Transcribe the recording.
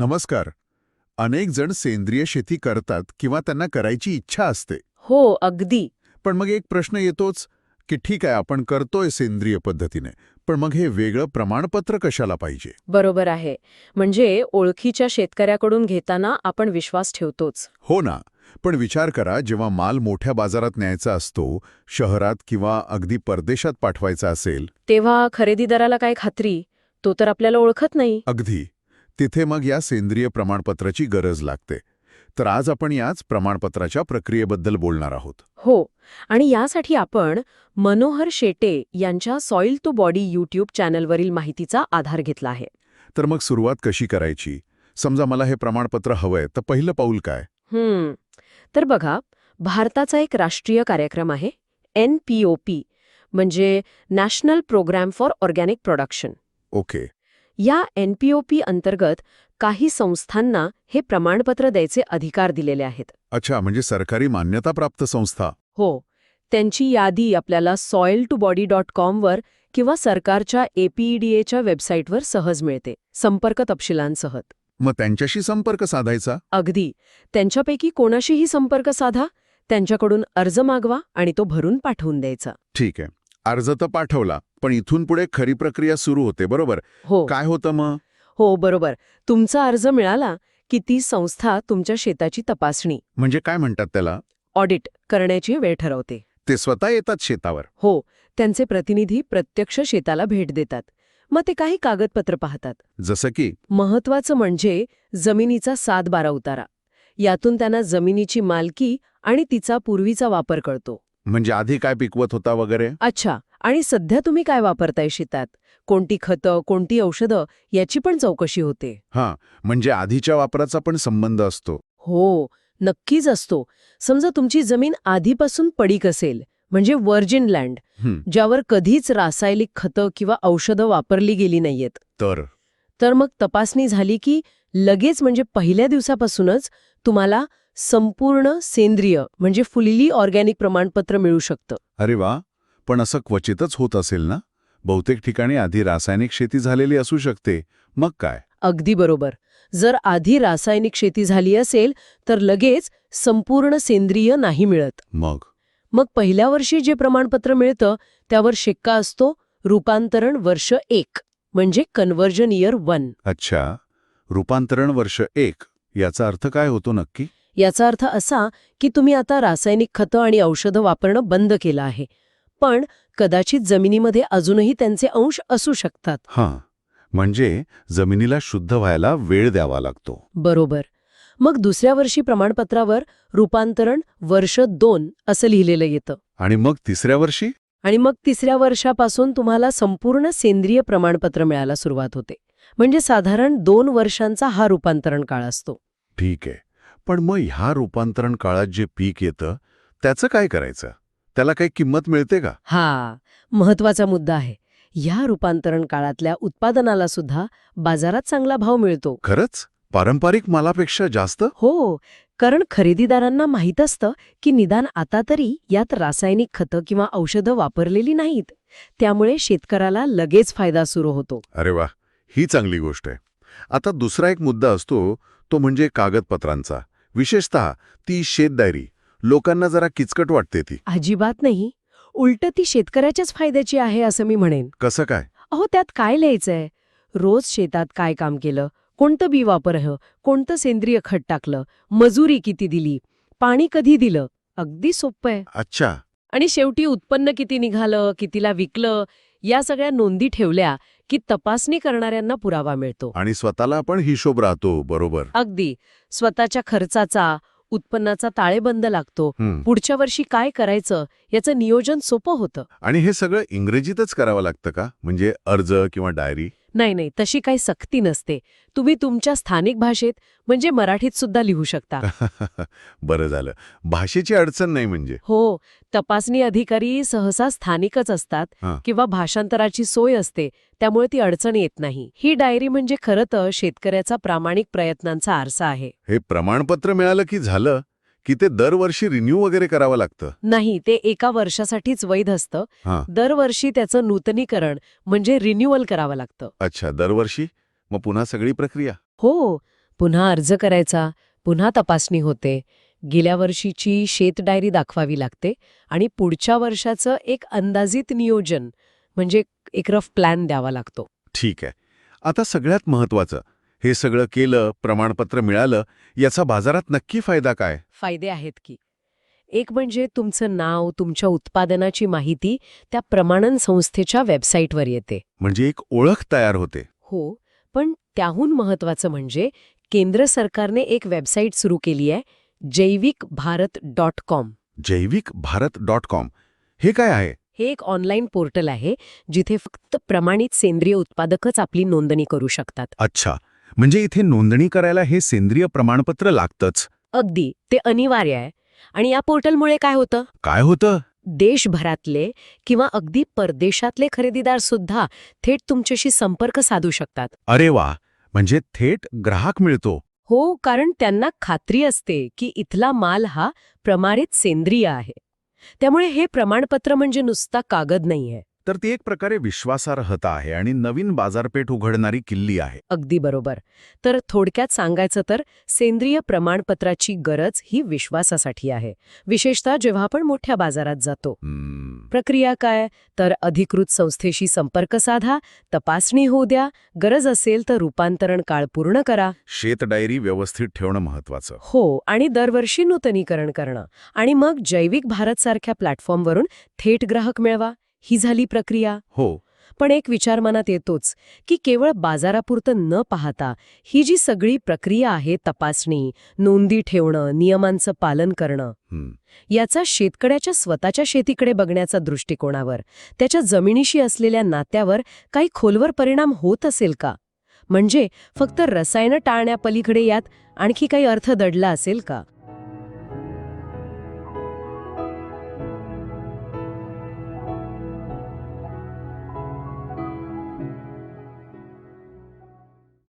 नमस्कार. अनेक जण सेंद्रिय शेती करतात किंवा त्यांना करायची इच्छा असते. हो अगदी. पण मग एक प्रश्न येतोच की ठीक आहे आपण करतोय सेंद्रिय पद्धतीने पण मग हे वेगळं प्रमाणपत्र कशाला पाहिजे? बरोबर आहे. म्हणजे ओळखीच्या शेतकऱ्याकडून घेताना आपण विश्वास ठेवतोच. हो ना. पण विचार करा जेव्हा माल मोठ्या बाजारात न्यायचा असतो शहरात किंवा अगदी परदेशात पाठवायचा असेल. तेव्हा खरेदीदाराला काय खात्री? तो तर आपल्याला ओळखत नाही. अगदी. तिथे मग या सेंद्रिय प्रमाणपत्राची गरज लागते. तर आज आपण याच प्रमाणपत्राच्या प्रक्रियेबद्दल बोलणार आहोत. हो आणि यासाठी आपण मनोहर शेटे यांच्या सॉइल टू बॉडी यूट्यूब चॅनलवरील माहितीचा आधार घेतला आहे. तर मग सुरुवात कशी करायची? समजा मला हे प्रमाणपत्र हवंय तर पहिलं पाऊल काय? हम्म तर बघा भारताचा एक राष्ट्रीय कार्यक्रम आहे एन पी ओ पी म्हणजे national programme for organic production. Okay. या एन पी ओ पी अंतर्गत काही संस्थांना हे प्रमाणपत्र द्यायचे अधिकार दिलेले आहेत. अच्छा म्हणजे सरकारी मान्यताप्राप्त संस्था. हो त्यांची यादी आपल्याला सॉइल टू बॉडी डॉट कॉमवर किंवा सरकारच्या एपीईडीएच्या वेबसाईटवर सहज मिळते. संपर्क तपशिलांसह मग त्यांच्याशी संपर्क साधायचा? अगदी. त्यांच्यापैकी कोणाशीही संपर्क साधा त्यांच्याकडून अर्ज मागवा आणि तो भरून पाठवून द्यायचा. ठीक आहे. अर्ज तर पाठवला पण इथून पुढे खरी प्रक्रिया सुरू होते बरोबर? हो. काय होतं मग? हो बरोबर. तुमचा अर्ज मिळाला की ती संस्था तुमच्या शेताची तपासणी. म्हणजे काय म्हणतात त्याला? ऑडिट करण्याची वेळ ठरवते. ते स्वतः येतात शेतावर? हो त्यांचे प्रतिनिधी प्रत्यक्ष शेताला भेट देतात. मग ते काही कागदपत्र पाहतात. जसं की? महत्वाचं म्हणजे जमिनीचा सात बारा उतारा. यातून त्यांना जमिनीची मालकी आणि तिचा पूर्वीचा वापर कळतो. म्हणजे आधी काय पिकवत होता वगैरे? अच्छा. आणि सध्या तुम्ही काय वापरताय शेतात? कोणती खतं कोणती औषधं याची पण चौकशी होते. हां. म्हणजे आधीच्या वापराचा पण संबंध असतो. हो नक्कीच असतो. समजा तुमची जमीन आधीपासून पडीक असेल म्हणजे व्हर्जिन लँड हं, ज्यावर कधीच रासायनिक खतं किंवा औषधं वापरली गेली नाहीयेत. तर? तर मग तपासणी झाली की लगेच म्हणजे पहिल्या दिवसापासूनच तुम्हाला संपूर्ण सेंद्रिय म्हणजे फुल्ली ऑर्गॅनिक प्रमाणपत्र मिळू शकतं. अरे वा! पण असं क्वचितच होत असेल ना? बहुतेक ठिकाणी आधी रासायनिक शेती झालेली असू शकते. मग काय? अगदी बरोबर. जर आधी रासायनिक शेती झाली असेल तर लगेच संपूर्ण सेंद्रिय नाही मिळत. मग? मग पहिल्या वर्षी जे प्रमाणपत्र मिळतं त्यावर शिक्का असतो रूपांतरण वर्ष एक म्हणजे कन्व्हर्जन इयर वन अच्छा. रूपांतरण वर्ष एक याचा अर्थ काय होतो नक्की? याचा अर्थ असा की तुम्ही आता रासायनिक खतं आणि औषधं वापरणं बंद केलं आहे. पण कदाचित जमिनीमध्ये अजूनही त्यांचे अंश असू शकतात. हां म्हणजे जमिनीला शुद्ध व्हायला वेळ द्यावा लागतो. बरोबर. मग दुसऱ्या वर्षी प्रमाणपत्रावर रूपांतरण वर्ष दोन असं लिहिलेलं येतं. आणि मग तिसऱ्या वर्षी? आणि मग तिसऱ्या वर्षापासून तुम्हाला संपूर्ण सेंद्रिय प्रमाणपत्र मिळायला सुरुवात होते. म्हणजे साधारण दोन वर्षांचा हा रूपांतरण काळ असतो. ठीक आहे. पण मग ह्या रूपांतरण काळात जे पीक येतं त्याचं काय करायचं? त्याला काही किंमत मिळते का? हा महत्त्वाचा मुद्दा आहे. या रूपांतरण काळातल्या उत्पादनाला सुद्धा बाजारात चांगला भाव मिळतो. खरंच? पारंपरिक मालापेक्षा जास्त? हो कारण खरेदीदारांना माहीत असतं की निदान आता तरी यात रासायनिक खतं किंवा औषधं वापरलेली नाहीत. त्यामुळे शेतकऱ्याला लगेच फायदा सुरू होतो. अरे वा ही चांगली गोष्ट आहे. आता दुसरा एक मुद्दा असतो तो म्हणजे कागदपत्रांचा. विशेषतः ती शेत डायरी लोकांना जरा किचकट वाटते ती. अजिबात नाही. उलट ती शेतकऱ्याच्याच फायद्याची आहे असं मी म्हणेन. कसं काय? अहो त्यात काय लिहायचंय? रोज शेतात काय काम केलं? कोणतं बी वापरलं कोणतं सेंद्रिय खत टाकलं? मजुरी किती दिली? पाणी कधी दिलं? अगदी सोपं आहे. अच्छा. आणि शेवटी उत्पन्न किती निघालं? कितीला विकलं? या सगळ्या नोंदी ठेवल्या. की तपासणी करणाऱ्यांना पुरावा मिळतो. आणि स्वतःला पण हिशोब राहतो बरोबर. अगदी. स्वतःच्या खर्चाचा उत्पन्नाचा ताळेबंद लागतो. पुढच्या वर्षी काय करायचं याचं नियोजन सोपं होतं. आणि हे सगळं इंग्रजीतच करावं लागतं का? म्हणजे अर्ज किंवा डायरी? नाही नाही तशी काही सक्ती नसते. तुम्ही तुमच्या स्थानिक भाषेत म्हणजे मराठीत सुद्धा लिहू शकता. बरं झालं. भाषेची अडचण नाही म्हणजे? हो तपासणी अधिकारी सहसा स्थानिकच असतात. किंवा भाषांतराची सोय असते त्यामुळे ती अडचण येत नाही. ही डायरी म्हणजे खरं तर शेतकऱ्याचा प्रामाणिक प्रयत्नांचा आरसा आहे. हे प्रमाणपत्र मिळालं की झालं? की ते दरवर्षी रिन्यू वगैरे करावं लागतं? नाही ते एका वर्षासाठीच वैध असतं. हां. दरवर्षी त्याचं नूतनीकरण म्हणजे रिन्युअल करावं लागतं. अच्छा दरवर्षी? मग पुन्हा सगळी प्रक्रिया? हो पुन्हा अर्ज करायचा पुन्हा तपासणी होते. गेल्या वर्षीची शेत डायरी दाखवावी लागते आणि पुढच्या वर्षाचं एक अंदाजित नियोजन म्हणजे एक रफ प्लॅन द्यावा लागतो. ठीक आहे. आता सगळ्यात महत्वाचं हे सगळं केलं प्रमाणपत्र मिळालं याचा बाजारात नक्की फायदा काय? फायदे आहेत की. एक म्हणजे तुमचं नाव तुमच्या उत्पादनाची माहिती त्या प्रमाणन संस्थेच्या वेबसाईटवर येते. म्हणजे एक ओळख तयार होते. हो पण त्याहून महत्वाचं म्हणजे केंद्र सरकारने एक वेबसाईट सुरू केली आहे जैविक भारत डॉट कॉम. जैविक भारत डॉट कॉम. हे काय आहे? हे एक ऑनलाईन पोर्टल आहे जिथे फक्त प्रमाणित सेंद्रिय उत्पादकच आपली नोंदणी करू शकतात. अच्छा. म्हणजे इथे नोंदणी करायला हे सेंद्रिय प्रमाणपत्र लागतंच. अगदी. ते अनिवार्य आहे. आणि या पोर्टलमुळे काय होतं? काय होतं? देशभरातले किंवा अगदी परदेशातले खरेदीदार सुद्धा थेट तुमच्याशी संपर्क साधू शकतात. अरे वा! म्हणजे थेट ग्राहक मिळतो. हो कारण त्यांना खात्री असते की इथला माल हा प्रमाणित सेंद्रिय आहे. त्यामुळे हे प्रमाणपत्र म्हणजे नुसता कागद नाहीये. तर ती एक प्रकारे विश्वासार्हता आहे आणि नवीन बाजारपेठ उघडणारी किल्ली आहे. अगदी बरोबर. तर थोडक्यात सांगायचं तर सेंद्रिय प्रमाणपत्राची गरज ही विश्वासासाठी आहे. विशेषतः जेव्हा आपण मोठ्या बाजारात जातो. प्रक्रिया काय? तर अधिकृत संस्थेशी संपर्क साधा तपासणी होऊ द्या. गरज असेल तर रूपांतरण काळ पूर्ण करा. शेत डायरी व्यवस्थित ठेवणं महत्वाचं हो आणि दरवर्षी नूतनीकरण करणं. आणि मग जैविक भारत सारख्या प्लॅटफॉर्मवरून थेट ग्राहक मिळवा. ही झाली प्रक्रिया? हो. पण एक विचार मनात येतोच की केवळ बाजारापुरतं न पाहता ही जी सगळी प्रक्रिया आहे तपासणी नोंदी ठेवणं नियमांचं पालन करणं याचा शेतकऱ्याच्या स्वतःच्या शेतीकडे बघण्याचा दृष्टिकोनावर त्याच्या जमिनीशी असलेल्या नात्यावर काही खोलवर परिणाम होत असेल का? म्हणजे फक्त रसायनं टाळण्यापलीकडे यात आणखी काही अर्थ दडला असेल का?